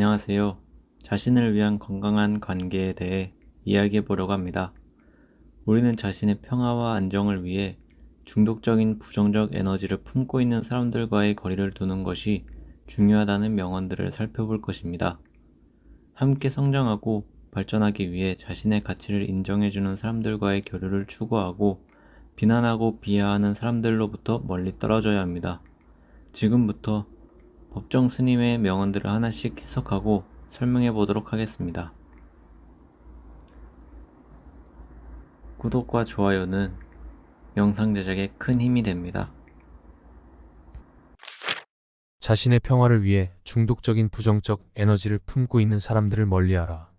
안녕하세요. 자신을 위한 건강한 관계에 대해 이야기해 보려고 합니다. 우리는 자신의 평화와 안정을 위해 중독적인 부정적 에너지를 품고 있는 사람들과의 거리를 두는 것이 중요하다는 명언들을 살펴볼 것입니다. 함께 성장하고 발전하기 위해 자신의 가치를 인정해주는 사람들과의 교류를 추구하고 비난하고 비하하는 사람들로부터 멀리 떨어져야 합니다. 지금부터 법정 스님의 명언들을 하나씩 해석하고 설명해 보도록 하겠습니다. 구독과 좋아요는 영상 제작에 큰 힘이 됩니다. 자신의 평화를 위해 중독적인 부정적 에너지를 품고 있는 사람들을 멀리하라.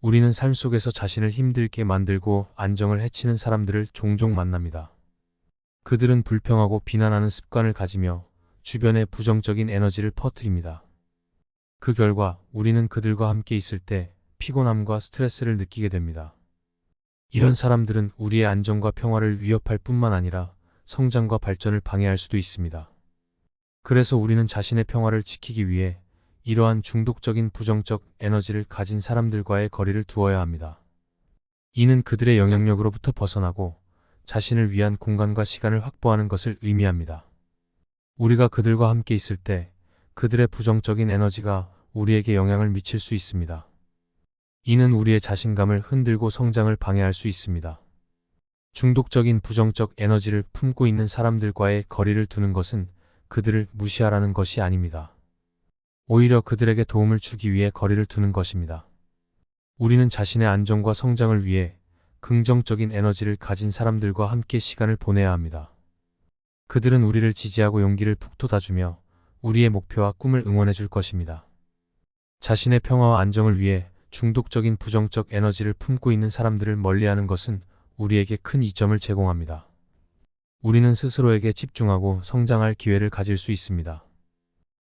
우리는 삶 속에서 자신을 힘들게 만들고 안정을 해치는 사람들을 종종 만납니다. 그들은 불평하고 비난하는 습관을 가지며 주변에 부정적인 에너지를 퍼뜨립니다. 그 결과 우리는 그들과 함께 있을 때 피곤함과 스트레스를 느끼게 됩니다. 이런 사람들은 우리의 안정과 평화를 위협할 뿐만 아니라 성장과 발전을 방해할 수도 있습니다. 그래서 우리는 자신의 평화를 지키기 위해 이러한 중독적인 부정적 에너지를 가진 사람들과의 거리를 두어야 합니다. 이는 그들의 영향력으로부터 벗어나고 자신을 위한 공간과 시간을 확보하는 것을 의미합니다. 우리가 그들과 함께 있을 때 그들의 부정적인 에너지가 우리에게 영향을 미칠 수 있습니다. 이는 우리의 자신감을 흔들고 성장을 방해할 수 있습니다. 중독적인 부정적 에너지를 품고 있는 사람들과의 거리를 두는 것은 그들을 무시하라는 것이 아닙니다. 오히려 그들에게 도움을 주기 위해 거리를 두는 것입니다. 우리는 자신의 안정과 성장을 위해 긍정적인 에너지를 가진 사람들과 함께 시간을 보내야 합니다. 그들은 우리를 지지하고 용기를 북돋아주며 우리의 목표와 꿈을 응원해 줄 것입니다. 자신의 평화와 안정을 위해 중독적인 부정적 에너지를 품고 있는 사람들을 멀리하는 것은 우리에게 큰 이점을 제공합니다. 우리는 스스로에게 집중하고 성장할 기회를 가질 수 있습니다.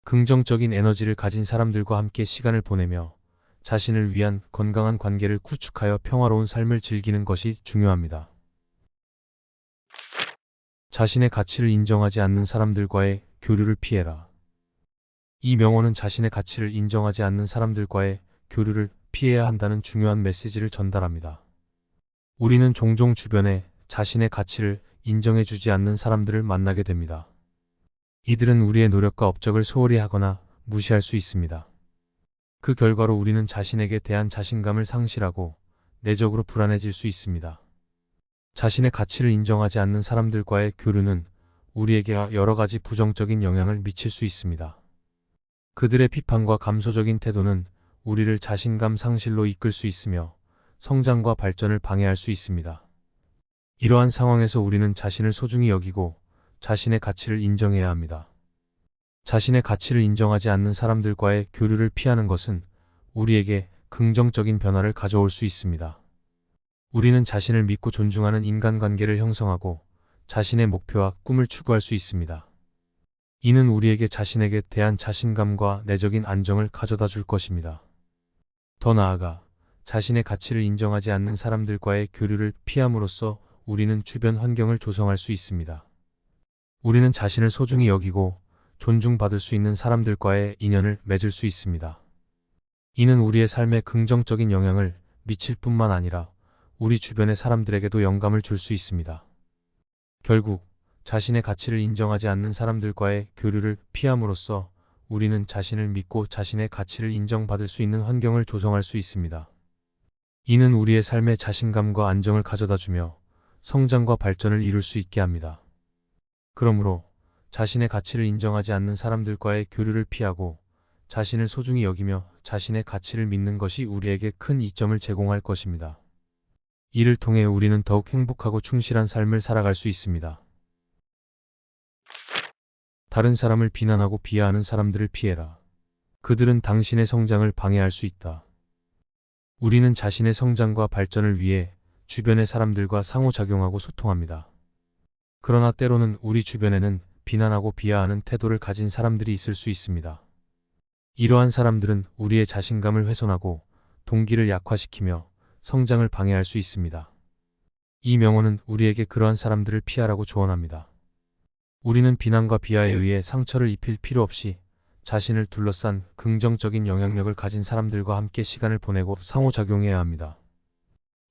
긍정적인 에너지를 가진 사람들과 함께 시간을 보내며 자신을 위한 건강한 관계를 구축하여 평화로운 삶을 즐기는 것이 중요합니다. 자신의 가치를 인정하지 않는 사람들과의 교류를 피해라. 이 명언은 자신의 가치를 인정하지 않는 사람들과의 교류를 피해야 한다는 중요한 메시지를 전달합니다. 우리는 종종 주변에 자신의 가치를 인정해주지 않는 사람들을 만나게 됩니다. 이들은 우리의 노력과 업적을 소홀히 하거나 무시할 수 있습니다. 그 결과로 우리는 자신에게 대한 자신감을 상실하고 내적으로 불안해질 수 있습니다. 자신의 가치를 인정하지 않는 사람들과의 교류는 우리에게 여러 가지 부정적인 영향을 미칠 수 있습니다. 그들의 비판과 감소적인 태도는 우리를 자신감 상실로 이끌 수 있으며 성장과 발전을 방해할 수 있습니다. 이러한 상황에서 우리는 자신을 소중히 여기고 자신의 가치를 인정해야 합니다. 자신의 가치를 인정하지 않는 사람들과의 교류를 피하는 것은 우리에게 긍정적인 변화를 가져올 수 있습니다. 우리는 자신을 믿고 존중하는 인간관계를 형성하고 자신의 목표와 꿈을 추구할 수 있습니다. 이는 우리에게 자신에게 대한 자신감과 내적인 안정을 가져다 줄 것입니다. 더 나아가 자신의 가치를 인정하지 않는 사람들과의 교류를 피함으로써 우리는 주변 환경을 조성할 수 있습니다. 우리는 자신을 소중히 여기고 존중받을 수 있는 사람들과의 인연을 맺을 수 있습니다. 이는 우리의 삶에 긍정적인 영향을 미칠 뿐만 아니라 우리 주변의 사람들에게도 영감을 줄 수 있습니다. 결국 자신의 가치를 인정하지 않는 사람들과의 교류를 피함으로써 우리는 자신을 믿고 자신의 가치를 인정받을 수 있는 환경을 조성할 수 있습니다. 이는 우리의 삶에 자신감과 안정을 가져다 주며 성장과 발전을 이룰 수 있게 합니다. 그러므로 자신의 가치를 인정하지 않는 사람들과의 교류를 피하고 자신을 소중히 여기며 자신의 가치를 믿는 것이 우리에게 큰 이점을 제공할 것입니다. 이를 통해 우리는 더욱 행복하고 충실한 삶을 살아갈 수 있습니다. 다른 사람을 비난하고 비하하는 사람들을 피해라. 그들은 당신의 성장을 방해할 수 있다. 우리는 자신의 성장과 발전을 위해 주변의 사람들과 상호작용하고 소통합니다. 그러나 때로는 우리 주변에는 비난하고 비하하는 태도를 가진 사람들이 있을 수 있습니다. 이러한 사람들은 우리의 자신감을 훼손하고 동기를 약화시키며 성장을 방해할 수 있습니다. 이 명언은 우리에게 그러한 사람들을 피하라고 조언합니다. 우리는 비난과 비하에 의해 상처를 입힐 필요 없이 자신을 둘러싼 긍정적인 영향력을 가진 사람들과 함께 시간을 보내고 상호작용해야 합니다.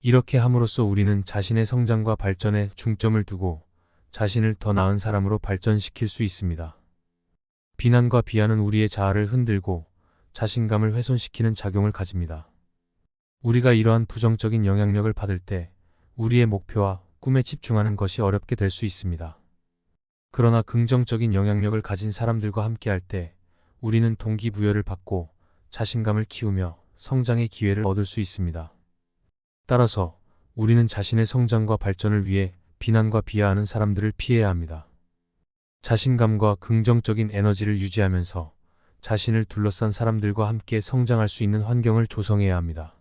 이렇게 함으로써 우리는 자신의 성장과 발전에 중점을 두고 자신을 더 나은 사람으로 발전시킬 수 있습니다. 비난과 비하는 우리의 자아를 흔들고 자신감을 훼손시키는 작용을 가집니다. 우리가 이러한 부정적인 영향력을 받을 때 우리의 목표와 꿈에 집중하는 것이 어렵게 될 수 있습니다. 그러나 긍정적인 영향력을 가진 사람들과 함께할 때 우리는 동기부여를 받고 자신감을 키우며 성장의 기회를 얻을 수 있습니다. 따라서 우리는 자신의 성장과 발전을 위해 비난과 비하하는 사람들을 피해야 합니다. 자신감과 긍정적인 에너지를 유지하면서 자신을 둘러싼 사람들과 함께 성장할 수 있는 환경을 조성해야 합니다.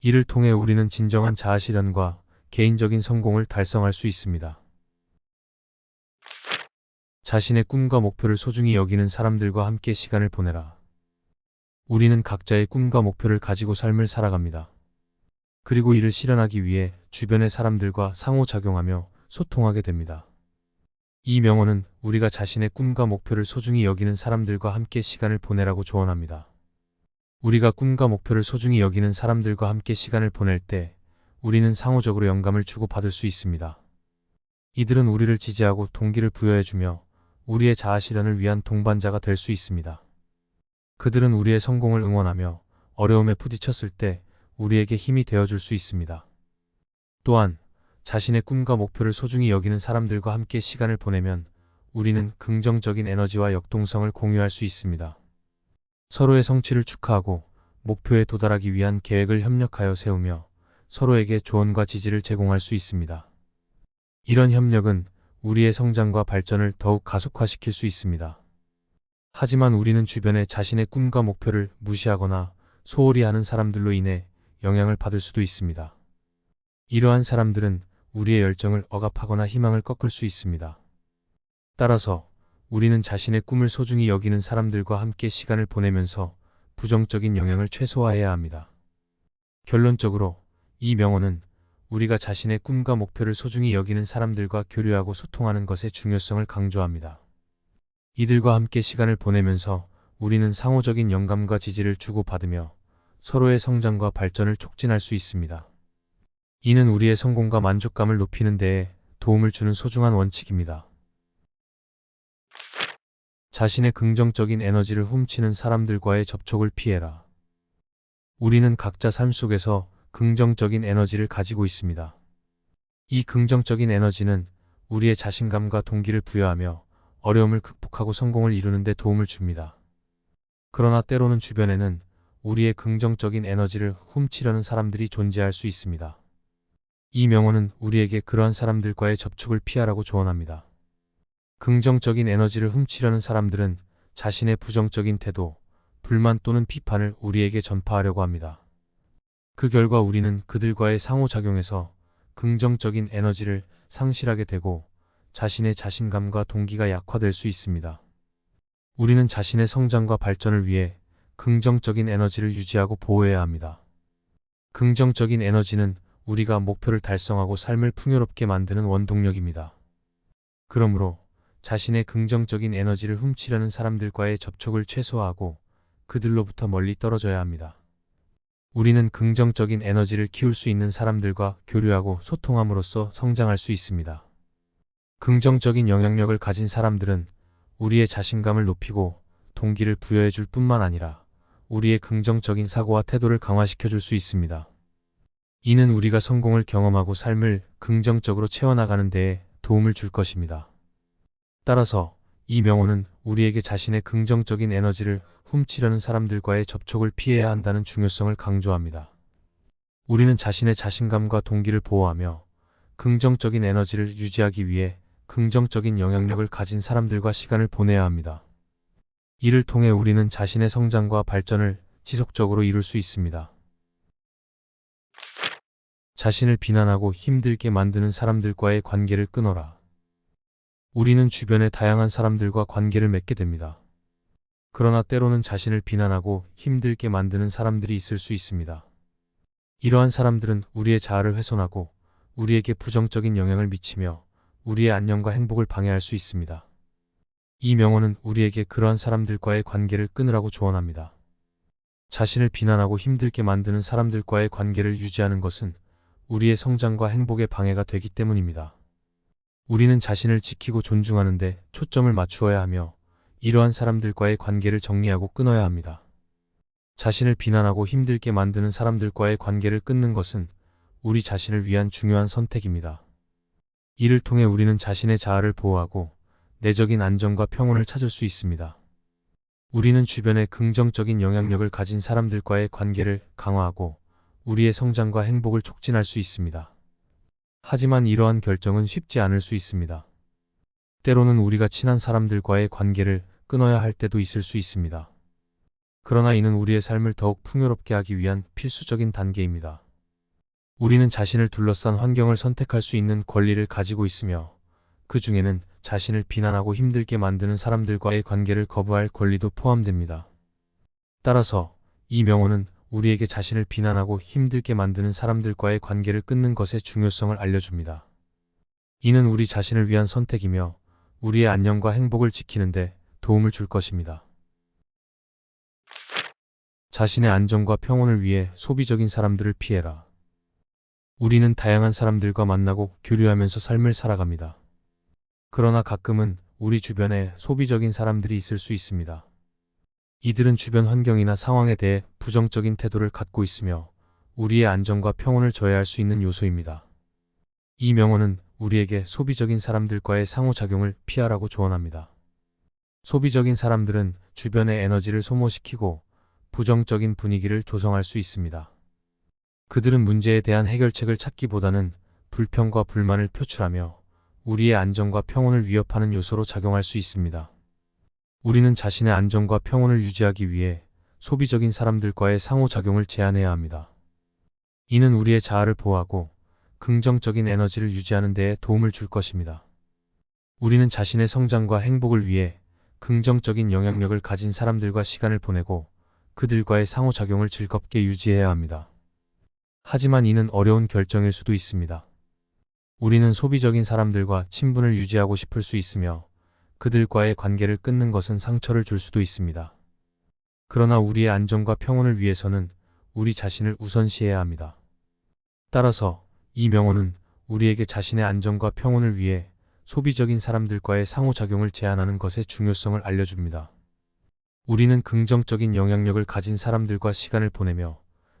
이를 통해 우리는 진정한 자아 실현과 개인적인 성공을 달성할 수 있습니다. 자신의 꿈과 목표를 소중히 여기는 사람들과 함께 시간을 보내라. 우리는 각자의 꿈과 목표를 가지고 삶을 살아갑니다. 그리고 이를 실현하기 위해 주변의 사람들과 상호작용하며 소통하게 됩니다. 이 명언은 우리가 자신의 꿈과 목표를 소중히 여기는 사람들과 함께 시간을 보내라고 조언합니다. 우리가 꿈과 목표를 소중히 여기는 사람들과 함께 시간을 보낼 때 우리는 상호적으로 영감을 주고받을 수 있습니다. 이들은 우리를 지지하고 동기를 부여해주며 우리의 자아 실현을 위한 동반자가 될 수 있습니다. 그들은 우리의 성공을 응원하며 어려움에 부딪혔을 때 우리에게 힘이 되어줄 수 있습니다. 또한 자신의 꿈과 목표를 소중히 여기는 사람들과 함께 시간을 보내면 우리는 긍정적인 에너지와 역동성을 공유할 수 있습니다. 서로의 성취를 축하하고 목표에 도달하기 위한 계획을 협력하여 세우며 서로에게 조언과 지지를 제공할 수 있습니다. 이런 협력은 우리의 성장과 발전을 더욱 가속화시킬 수 있습니다. 하지만 우리는 주변에 자신의 꿈과 목표를 무시하거나 소홀히 하는 사람들로 인해 영향을 받을 수도 있습니다. 이러한 사람들은 우리의 열정을 억압하거나 희망을 꺾을 수 있습니다. 따라서 우리는 자신의 꿈을 소중히 여기는 사람들과 함께 시간을 보내면서 부정적인 영향을 최소화해야 합니다. 결론적으로 이 명언은 우리가 자신의 꿈과 목표를 소중히 여기는 사람들과 교류하고 소통하는 것의 중요성을 강조합니다. 이들과 함께 시간을 보내면서 우리는 상호적인 영감과 지지를 주고받으며 서로의 성장과 발전을 촉진할 수 있습니다. 이는 우리의 성공과 만족감을 높이는 데에 도움을 주는 소중한 원칙입니다. 자신의 긍정적인 에너지를 훔치는 사람들과의 접촉을 피해라. 우리는 각자 삶 속에서 긍정적인 에너지를 가지고 있습니다. 이 긍정적인 에너지는 우리의 자신감과 동기를 부여하며 어려움을 극복하고 성공을 이루는 데 도움을 줍니다. 그러나 때로는 주변에는 우리의 긍정적인 에너지를 훔치려는 사람들이 존재할 수 있습니다. 이 명언은 우리에게 그러한 사람들과의 접촉을 피하라고 조언합니다. 긍정적인 에너지를 훔치려는 사람들은 자신의 부정적인 태도, 불만 또는 비판을 우리에게 전파하려고 합니다. 그 결과 우리는 그들과의 상호작용에서 긍정적인 에너지를 상실하게 되고 자신의 자신감과 동기가 약화될 수 있습니다. 우리는 자신의 성장과 발전을 위해 긍정적인 에너지를 유지하고 보호해야 합니다. 긍정적인 에너지는 우리가 목표를 달성하고 삶을 풍요롭게 만드는 원동력입니다. 그러므로 자신의 긍정적인 에너지를 훔치려는 사람들과의 접촉을 최소화하고 그들로부터 멀리 떨어져야 합니다. 우리는 긍정적인 에너지를 키울 수 있는 사람들과 교류하고 소통함으로써 성장할 수 있습니다. 긍정적인 영향력을 가진 사람들은 우리의 자신감을 높이고 동기를 부여해 줄 뿐만 아니라 우리의 긍정적인 사고와 태도를 강화시켜 줄 수 있습니다. 이는 우리가 성공을 경험하고 삶을 긍정적으로 채워나가는 데에 도움을 줄 것입니다. 따라서 이 명언은 우리에게 자신의 긍정적인 에너지를 훔치려는 사람들과의 접촉을 피해야 한다는 중요성을 강조합니다. 우리는 자신의 자신감과 동기를 보호하며 긍정적인 에너지를 유지하기 위해 긍정적인 영향력을 가진 사람들과 시간을 보내야 합니다. 이를 통해 우리는 자신의 성장과 발전을 지속적으로 이룰 수 있습니다. 자신을 비난하고 힘들게 만드는 사람들과의 관계를 끊어라. 우리는 주변의 다양한 사람들과 관계를 맺게 됩니다. 그러나 때로는 자신을 비난하고 힘들게 만드는 사람들이 있을 수 있습니다. 이러한 사람들은 우리의 자아를 훼손하고 우리에게 부정적인 영향을 미치며 우리의 안녕과 행복을 방해할 수 있습니다. 이 명언은 우리에게 그러한 사람들과의 관계를 끊으라고 조언합니다. 자신을 비난하고 힘들게 만드는 사람들과의 관계를 유지하는 것은 우리의 성장과 행복에 방해가 되기 때문입니다. 우리는 자신을 지키고 존중하는데 초점을 맞추어야 하며 이러한 사람들과의 관계를 정리하고 끊어야 합니다. 자신을 비난하고 힘들게 만드는 사람들과의 관계를 끊는 것은 우리 자신을 위한 중요한 선택입니다. 이를 통해 우리는 자신의 자아를 보호하고 내적인 안정과 평온을 찾을 수 있습니다. 우리는 주변에 긍정적인 영향력을 가진 사람들과의 관계를 강화하고 우리의 성장과 행복을 촉진할 수 있습니다. 하지만 이러한 결정은 쉽지 않을 수 있습니다. 때로는 우리가 친한 사람들과의 관계를 끊어야 할 때도 있을 수 있습니다. 그러나 이는 우리의 삶을 더욱 풍요롭게 하기 위한 필수적인 단계입니다. 우리는 자신을 둘러싼 환경을 선택할 수 있는 권리를 가지고 있으며 그 중에는 자신을 비난하고 힘들게 만드는 사람들과의 관계를 거부할 권리도 포함됩니다. 따라서 이 명언은 우리에게 자신을 비난하고 힘들게 만드는 사람들과의 관계를 끊는 것의 중요성을 알려줍니다. 이는 우리 자신을 위한 선택이며 우리의 안녕과 행복을 지키는데 도움을 줄 것입니다. 자신의 안정과 평온을 위해 소비적인 사람들을 피해라. 우리는 다양한 사람들과 만나고 교류하면서 삶을 살아갑니다. 그러나 가끔은 우리 주변에 소비적인 사람들이 있을 수 있습니다. 이들은 주변 환경이나 상황에 대해 부정적인 태도를 갖고 있으며 우리의 안정과 평온을 저해할 수 있는 요소입니다. 이 명언은 우리에게 소비적인 사람들과의 상호작용을 피하라고 조언합니다. 소비적인 사람들은 주변의 에너지를 소모시키고 부정적인 분위기를 조성할 수 있습니다. 그들은 문제에 대한 해결책을 찾기보다는 불평과 불만을 표출하며 우리의 안정과 평온을 위협하는 요소로 작용할 수 있습니다. 우리는 자신의 안정과 평온을 유지하기 위해 소비적인 사람들과의 상호작용을 제한해야 합니다. 이는 우리의 자아를 보호하고 긍정적인 에너지를 유지하는 데에 도움을 줄 것입니다. 우리는 자신의 성장과 행복을 위해 긍정적인 영향력을 가진 사람들과 시간을 보내고 그들과의 상호작용을 즐겁게 유지해야 합니다. 하지만 이는 어려운 결정일 수도 있습니다. 우리는 소비적인 사람들과 친분을 유지하고 싶을 수 있으며 그들과의 관계를 끊는 것은 상처를 줄 수도 있습니다. 그러나 우리의 안정과 평온을 위해서는 우리 자신을 우선시해야 합니다. 따라서 이 명언은 우리에게 자신의 안정과 평온을 위해 소비적인 사람들과의 상호작용을 제한하는 것의 중요성을 알려줍니다. 우리는 긍정적인 영향력을 가진 사람들과 시간을 보내며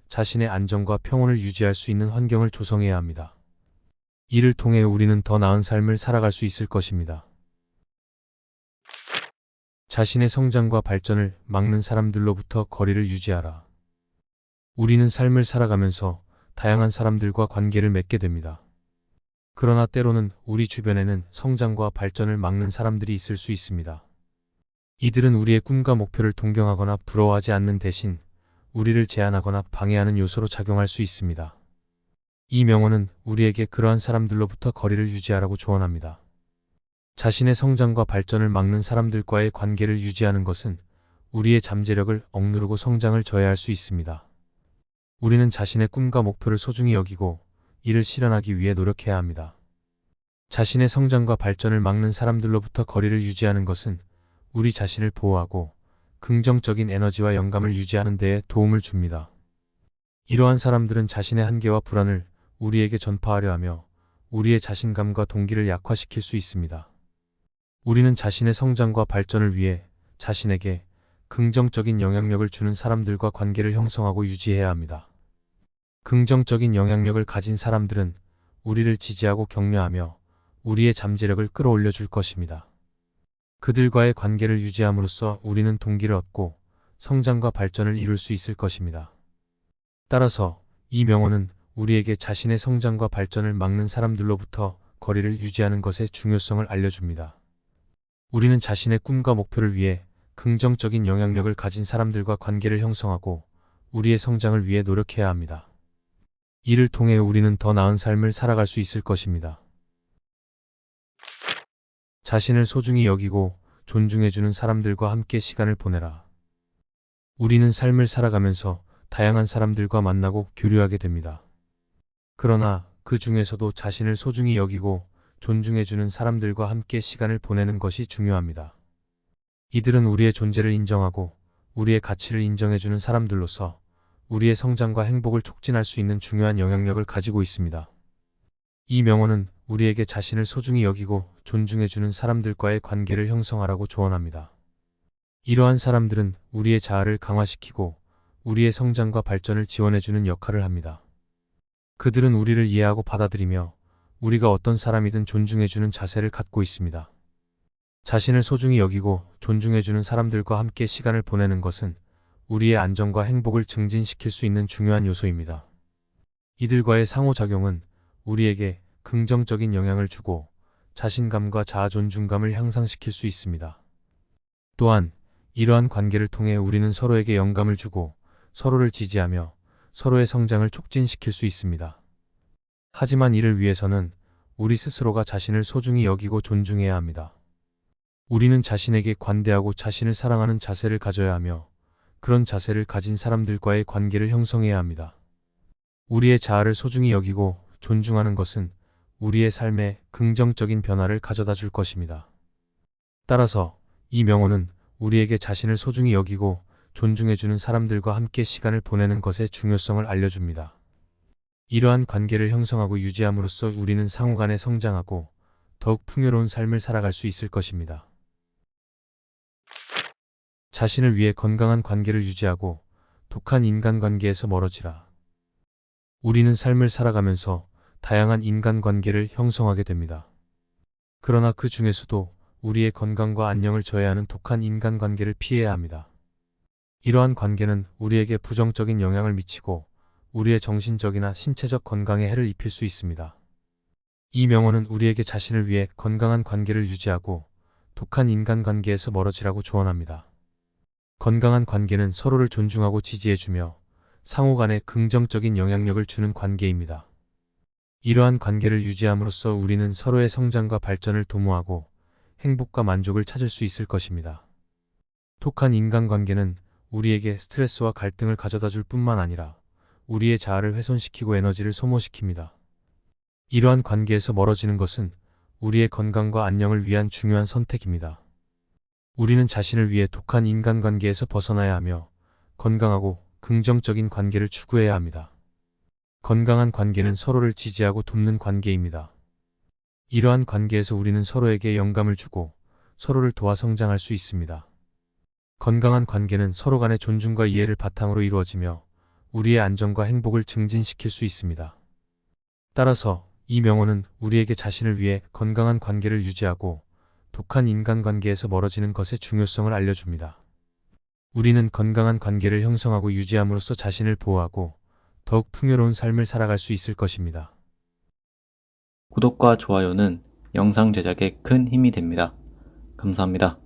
자신의 안정과 평온을 유지할 수 있는 환경을 조성해야 합니다. 이를 통해 우리는 더 나은 삶을 살아갈 수 있을 것입니다. 자신의 성장과 발전을 막는 사람들로부터 거리를 유지하라. 우리는 삶을 살아가면서 다양한 사람들과 관계를 맺게 됩니다. 그러나 때로는 우리 주변에는 성장과 발전을 막는 사람들이 있을 수 있습니다. 이들은 우리의 꿈과 목표를 동경하거나 부러워하지 않는 대신 우리를 제한하거나 방해하는 요소로 작용할 수 있습니다. 이 명언은 우리에게 그러한 사람들로부터 거리를 유지하라고 조언합니다. 자신의 성장과 발전을 막는 사람들과의 관계를 유지하는 것은 우리의 잠재력을 억누르고 성장을 저해할 수 있습니다. 우리는 자신의 꿈과 목표를 소중히 여기고 이를 실현하기 위해 노력해야 합니다. 자신의 성장과 발전을 막는 사람들로부터 거리를 유지하는 것은 우리 자신을 보호하고 긍정적인 에너지와 영감을 유지하는 데에 도움을 줍니다. 이러한 사람들은 자신의 한계와 불안을 우리에게 전파하려 하며 우리의 자신감과 동기를 약화시킬 수 있습니다. 우리는 자신의 성장과 발전을 위해 자신에게 긍정적인 영향력을 주는 사람들과 관계를 형성하고 유지해야 합니다. 긍정적인 영향력을 가진 사람들은 우리를 지지하고 격려하며 우리의 잠재력을 끌어올려 줄 것입니다. 그들과의 관계를 유지함으로써 우리는 동기를 얻고 성장과 발전을 이룰 수 있을 것입니다. 따라서 이 명언은 우리에게 자신의 성장과 발전을 막는 사람들로부터 거리를 유지하는 것의 중요성을 알려줍니다. 우리는 자신의 꿈과 목표를 위해 긍정적인 영향력을 가진 사람들과 관계를 형성하고 우리의 성장을 위해 노력해야 합니다. 이를 통해 우리는 더 나은 삶을 살아갈 수 있을 것입니다. 자신을 소중히 여기고 존중해주는 사람들과 함께 시간을 보내라. 우리는 삶을 살아가면서 다양한 사람들과 만나고 교류하게 됩니다. 그러나 그 중에서도 자신을 소중히 여기고 존중해주는 사람들과 함께 시간을 보내는 것이 중요합니다. 이들은 우리의 존재를 인정하고 우리의 가치를 인정해주는 사람들로서 우리의 성장과 행복을 촉진할 수 있는 중요한 영향력을 가지고 있습니다. 이 명언은 우리에게 자신을 소중히 여기고 존중해주는 사람들과의 관계를 형성하라고 조언합니다. 이러한 사람들은 우리의 자아를 강화시키고 우리의 성장과 발전을 지원해주는 역할을 합니다. 그들은 우리를 이해하고 받아들이며 우리가 어떤 사람이든 존중해주는 자세를 갖고 있습니다. 자신을 소중히 여기고 존중해주는 사람들과 함께 시간을 보내는 것은 우리의 안정과 행복을 증진시킬 수 있는 중요한 요소입니다. 이들과의 상호작용은 우리에게 긍정적인 영향을 주고 자신감과 자아 존중감을 향상시킬 수 있습니다. 또한 이러한 관계를 통해 우리는 서로에게 영감을 주고 서로를 지지하며 서로의 성장을 촉진시킬 수 있습니다. 하지만 이를 위해서는 우리 스스로가 자신을 소중히 여기고 존중해야 합니다. 우리는 자신에게 관대하고 자신을 사랑하는 자세를 가져야 하며 그런 자세를 가진 사람들과의 관계를 형성해야 합니다. 우리의 자아를 소중히 여기고 존중하는 것은 우리의 삶에 긍정적인 변화를 가져다 줄 것입니다. 따라서 이 명언은 우리에게 자신을 소중히 여기고 존중해주는 사람들과 함께 시간을 보내는 것의 중요성을 알려줍니다. 이러한 관계를 형성하고 유지함으로써 우리는 상호 간에 성장하고 더욱 풍요로운 삶을 살아갈 수 있을 것입니다. 자신을 위해 건강한 관계를 유지하고 독한 인간관계에서 멀어지라. 우리는 삶을 살아가면서 다양한 인간관계를 형성하게 됩니다. 그러나 그 중에서도 우리의 건강과 안녕을 저해하는 독한 인간관계를 피해야 합니다. 이러한 관계는 우리에게 부정적인 영향을 미치고 우리의 정신적이나 신체적 건강에 해를 입힐 수 있습니다. 이 명언은 우리에게 자신을 위해 건강한 관계를 유지하고 독한 인간관계에서 멀어지라고 조언합니다. 건강한 관계는 서로를 존중하고 지지해주며 상호 간에 긍정적인 영향력을 주는 관계입니다. 이러한 관계를 유지함으로써 우리는 서로의 성장과 발전을 도모하고 행복과 만족을 찾을 수 있을 것입니다. 독한 인간관계는 우리에게 스트레스와 갈등을 가져다 줄 뿐만 아니라 우리의 자아를 훼손시키고 에너지를 소모시킵니다. 이러한 관계에서 멀어지는 것은 우리의 건강과 안녕을 위한 중요한 선택입니다. 우리는 자신을 위해 독한 인간관계에서 벗어나야 하며 건강하고 긍정적인 관계를 추구해야 합니다. 건강한 관계는 서로를 지지하고 돕는 관계입니다. 이러한 관계에서 우리는 서로에게 영감을 주고 서로를 도와 성장할 수 있습니다. 건강한 관계는 서로 간의 존중과 이해를 바탕으로 이루어지며 우리의 안정과 행복을 증진시킬 수 있습니다. 따라서 이 명언은 우리에게 자신을 위해 건강한 관계를 유지하고 독한 인간관계에서 멀어지는 것의 중요성을 알려줍니다. 우리는 건강한 관계를 형성하고 유지함으로써 자신을 보호하고 더욱 풍요로운 삶을 살아갈 수 있을 것입니다. 구독과 좋아요는 영상 제작에 큰 힘이 됩니다. 감사합니다.